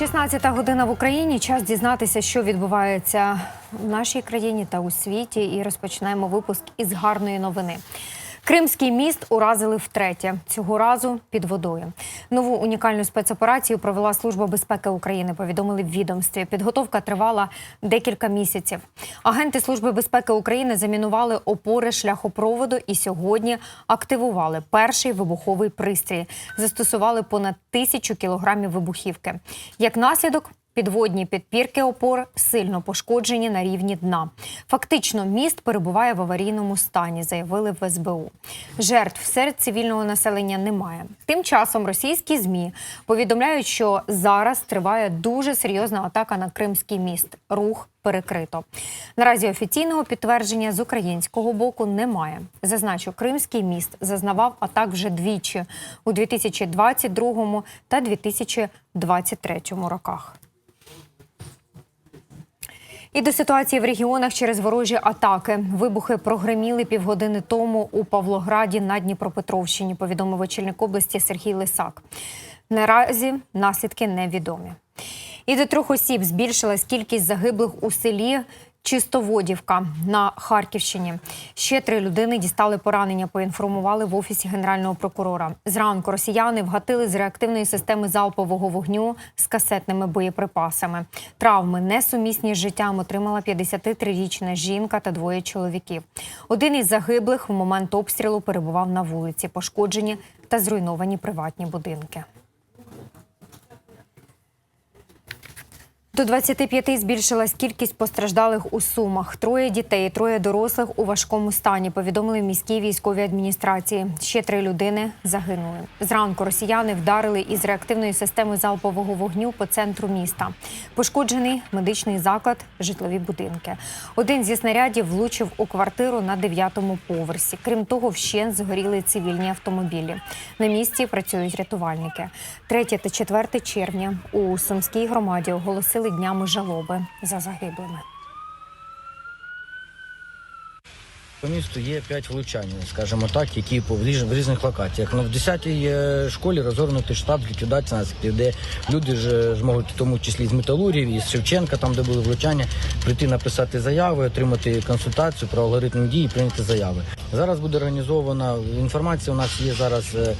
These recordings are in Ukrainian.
16 година в Україні. Час дізнатися, що відбувається в нашій країні та у світі. І розпочинаємо випуск із гарної новини. Кримський міст уразили втретє. Цього разу під водою. Нову унікальну спецоперацію провела Служба безпеки України. Повідомили в відомстві. Підготовка тривала декілька місяців. Агенти Служби безпеки України замінували опори шляхопроводу і сьогодні активували перший вибуховий пристрій. Застосували понад тисячу кілограмів вибухівки. Як наслідок. Підводні підпірки опор сильно пошкоджені на рівні дна. Фактично, міст перебуває в аварійному стані, заявили в СБУ. Жертв серед цивільного населення немає. Тим часом російські змі повідомляють, що зараз триває дуже серйозна атака на Кримський міст. Рух перекрито. Наразі офіційного підтвердження з українського боку немає. Зазначу, Кримський міст зазнавав атак вже двічі у 2022 та 2023 роках. І до ситуації в регіонах через ворожі атаки. Вибухи прогреміли півгодини тому у Павлограді на Дніпропетровщині, повідомив очільник області Сергій Лисак. Наразі наслідки невідомі. І до трьох осіб збільшилась кількість загиблих у селі Чистоводівка на Харківщині. Ще три людини дістали поранення. Поінформували в офісі генерального прокурора. Зранку росіяни вгатили з реактивної системи залпового вогню з касетними боєприпасами. Травми несумісні з життям отримала 53-річна жінка та двоє чоловіків. Один із загиблих в момент обстрілу перебував на вулиці, пошкоджені та зруйновані приватні будинки. До 25 збільшилась кількість постраждалих у Сумах. Троє дітей, троє дорослих у важкому стані. Повідомили в міській військовій адміністрації. Ще три людини загинули. Зранку росіяни вдарили із реактивної системи залпового вогню по центру міста. Пошкоджений медичний заклад, житлові будинки. Один зі снарядів влучив у квартиру на дев'ятому поверсі. Крім того, вщен згоріли цивільні автомобілі. На місці працюють рятувальники. 3 та 4 червня у Сумській громаді оголосили днями жалоби за загиблими. По місту є 5 влучань, скажімо так, які по в різ- в різних локаціях. Ну, в 10-й е, школі розгорнутий штаб ліквідації наслідків, де люди ж е, зможуть, в тому числі з металургів, із Шевченка, там де були влучання, прийти написати заяви, отримати консультацію про алгоритм дії, прийняти заяви. Зараз буде організована інформація. У нас є зараз е,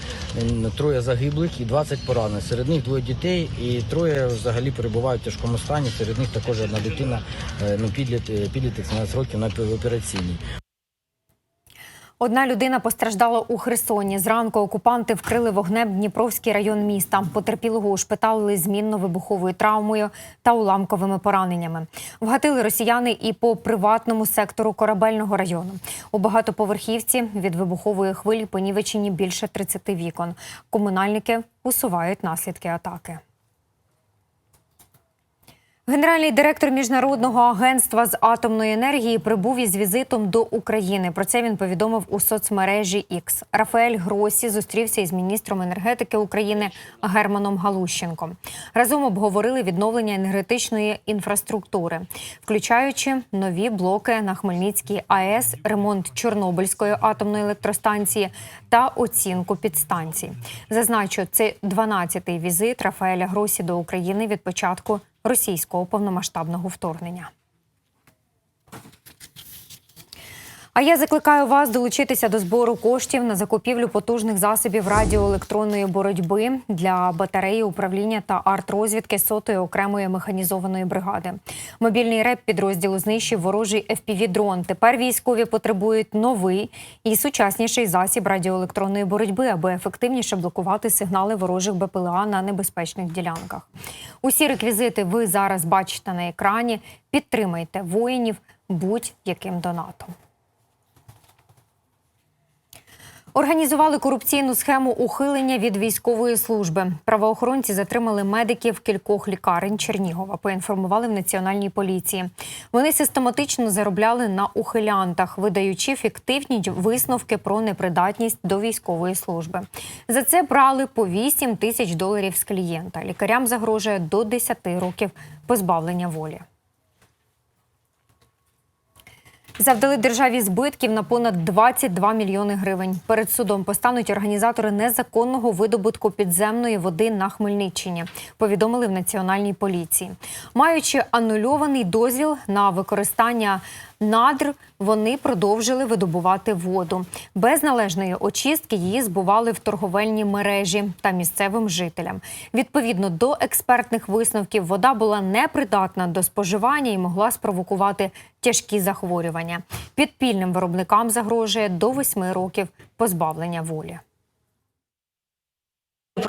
троє загиблих і 20 поранених. Серед них двоє дітей і троє взагалі перебувають в тяжкому стані. Серед них також одна дитина, е, ну підліт, е, підліток 17 років на операційній. Одна людина постраждала у Херсоні. Зранку окупанти вкрили вогнем Дніпровський район міста. Потерпілого ушпиталили змінно вибуховою травмою та уламковими пораненнями. Вгатили росіяни і по приватному сектору корабельного району. У багатоповерхівці від вибухової хвилі понівечені більше 30 вікон. Комунальники усувають наслідки атаки. Генеральний директор міжнародного агентства з атомної енергії прибув із візитом до України. Про це він повідомив у соцмережі X. Рафаель Гросі зустрівся із міністром енергетики України Германом Галущенком. Разом обговорили відновлення енергетичної інфраструктури, включаючи нові блоки на Хмельницькій АЕС, ремонт Чорнобильської атомної електростанції та оцінку підстанцій. Зазначу, це 12-й візит Рафаеля Гросі до України від початку російського повномасштабного вторгнення. А я закликаю вас долучитися до збору коштів на закупівлю потужних засобів радіоелектронної боротьби для батареї управління та арт-розвідки сотої окремої механізованої бригади. Мобільний реп підрозділу знищив ворожий FPV-дрон. Тепер військові потребують новий і сучасніший засіб радіоелектронної боротьби, аби ефективніше блокувати сигнали ворожих БПЛА на небезпечних ділянках. Усі реквізити ви зараз бачите на екрані. Підтримайте воїнів будь-яким донатом. Організували корупційну схему ухилення від військової служби. Правоохоронці затримали медиків кількох лікарень Чернігова. Поінформували в національній поліції. Вони систематично заробляли на ухилянтах, видаючи фіктивні висновки про непридатність до військової служби. За це брали по 8 тисяч доларів з клієнта. Лікарям загрожує до 10 років позбавлення волі. Завдали державі збитків на понад 22 мільйони гривень. Перед судом постануть організатори незаконного видобутку підземної води на Хмельниччині. Повідомили в національній поліції. Маючи анульований дозвіл на використання надр, вони продовжили видобувати воду. Без належної очистки її збували в торговельні мережі та місцевим жителям. Відповідно до експертних висновків, вода була непридатна до споживання і могла спровокувати тяжкі захворювання. Підпільним виробникам загрожує до 8 років позбавлення волі.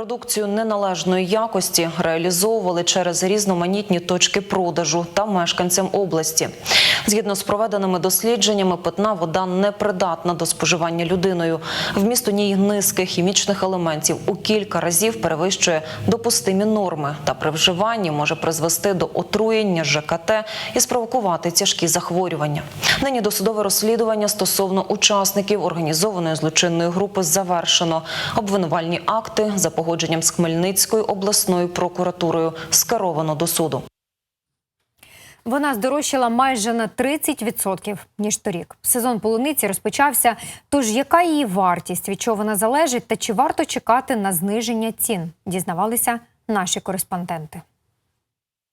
Продукцію неналежної якості реалізовували через різноманітні точки продажу та мешканцям області. Згідно з проведеними дослідженнями, питна вода непридатна до споживання людиною. Вміст у ній низки хімічних елементів у кілька разів перевищує допустимі норми та при вживанні може призвести до отруєння ЖКТ і спровокувати тяжкі захворювання. Нині досудове розслідування стосовно учасників організованої злочинної групи завершено. Обвинувальні акти за погодженням з Хмельницькою обласною прокуратурою скеровано до суду. Вона здорожчала майже на 30% ніж торік. Сезон полуниці розпочався. Тож яка її вартість, від чого вона залежить, та чи варто чекати на зниження цін? Дізнавалися наші кореспонденти.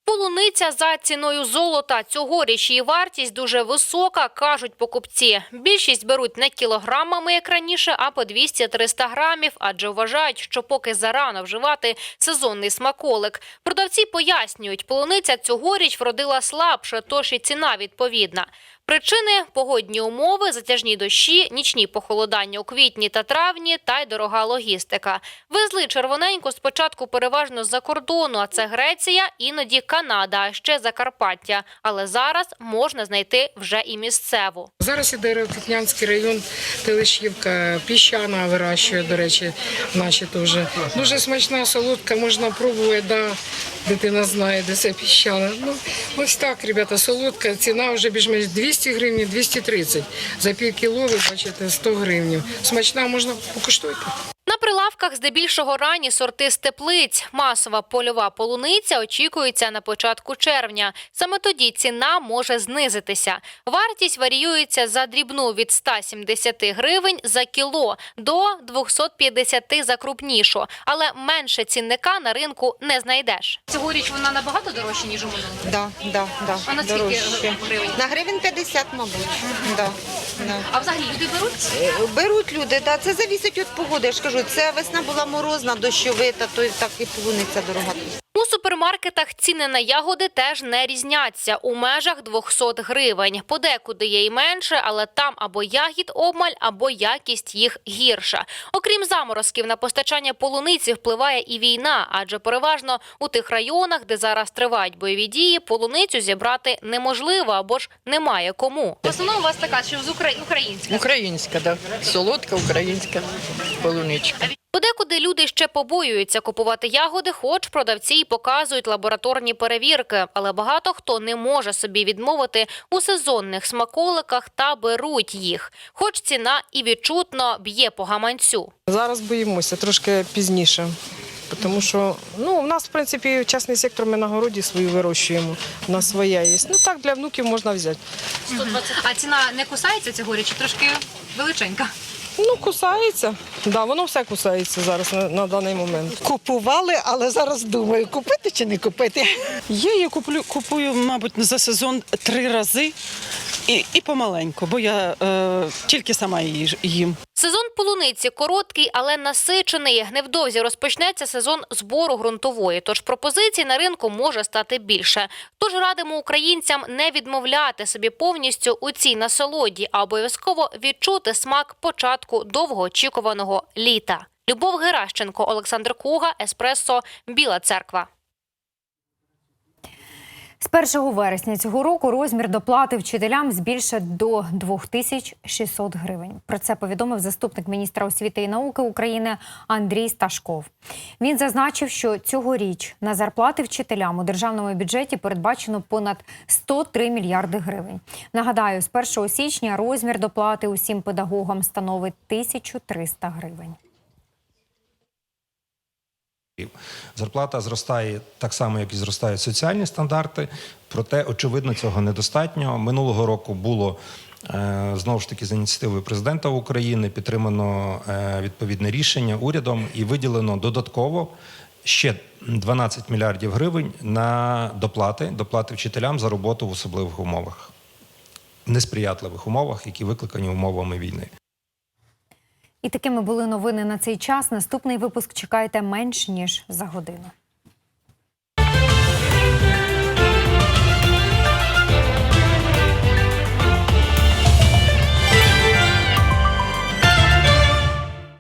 Полуниця за ціною золота. Цьогоріч її вартість дуже висока, кажуть покупці. Більшість беруть не кілограмами, як раніше, а по 200-300 грамів, адже вважають, що поки зарано вживати сезонний смаколик. Продавці пояснюють, полуниця цьогоріч вродила слабше, тож і ціна відповідна. Причини – погодні умови, затяжні дощі, нічні похолодання у квітні та травні та й дорога логістика. Везли червоненьку спочатку переважно з-за кордону, а це Греція, іноді Канада, а ще Закарпаття. Але зараз можна знайти вже і місцеву. Зараз іде Рокітнянський район, Телешівка, піщана вирощує, до речі, наші теж. Дуже смачна, солодка, можна пробувати, да. дитина знає, де це піщана. Ну, ось так, ребята, солодка, ціна вже більш-менш 200 гривень, 230. За пів кіло, ви бачите, 100 гривень. Смачна, можна покуштуйте. Прилавках здебільшого ранні сорти з теплиць. Масова польова полуниця очікується на початку червня. Саме тоді ціна може знизитися. Вартість варіюється за дрібну від 170 гривень за кіло до 250 за крупнішу. Але менше цінника на ринку не знайдеш. Цьогоріч вона набагато дорожча, ніж у минулому. Да, да, да. А на скільки дорожче. гривень? На гривень 50, мабуть. Да. А взагалі люди беруть? Беруть люди, да. це залежить від погоди. Я ж кажу, це весна була морозна, дощовита, то так і полуниця дорога. Супермаркетах ціни на ягоди теж не різняться у межах 200 гривень. Подекуди є й менше, але там або ягід обмаль, або якість їх гірша. Окрім заморозків, на постачання полуниці впливає і війна, адже переважно у тих районах, де зараз тривають бойові дії, полуницю зібрати неможливо або ж немає кому. В основному у вас така, що з Украї... українська. Українська, да. Солодка українська полуничка. Подекуди люди ще побоюються купувати ягоди, хоч продавці й показують лабораторні перевірки. Але багато хто не може собі відмовити у сезонних смаколиках та беруть їх. Хоч ціна і відчутно б'є по гаманцю. Зараз боїмося трошки пізніше. Тому що ну, в нас, в принципі, частний сектор ми на городі свою вирощуємо. У нас своя є. Ну так, для внуків можна взяти. 120. А ціна не кусається цьогоріч, чи трошки величенька. Ну, кусається. Да, воно все кусається зараз на, на даний момент. Купували, але зараз думаю, купити чи не купити. Я її куплю, купую, мабуть, за сезон три рази і, і помаленьку, бо я е, тільки сама її ж- їм. Сезон полуниці короткий, але насичений. Невдовзі розпочнеться сезон збору ґрунтової, тож пропозицій на ринку може стати більше. Тож радимо українцям не відмовляти собі повністю у цій насолоді, а обов'язково відчути смак початку довгоочікуваного літа. Любов Геращенко, Олександр Куга, Еспресо, Біла Церква. З 1 вересня цього року розмір доплати вчителям збільшать до 2600 гривень. Про це повідомив заступник міністра освіти і науки України Андрій Сташков. Він зазначив, що цьогоріч на зарплати вчителям у державному бюджеті передбачено понад 103 мільярди гривень. Нагадаю, з 1 січня розмір доплати усім педагогам становить 1300 гривень. Зарплата зростає так само, як і зростають соціальні стандарти. Проте, очевидно, цього недостатньо. Минулого року було Е, Знову ж таки, за ініціативою президента України підтримано е, відповідне рішення урядом і виділено додатково ще 12 мільярдів гривень на доплати, доплати вчителям за роботу в особливих умовах, несприятливих умовах, які викликані умовами війни. І такими були новини на цей час. Наступний випуск чекайте менш ніж за годину.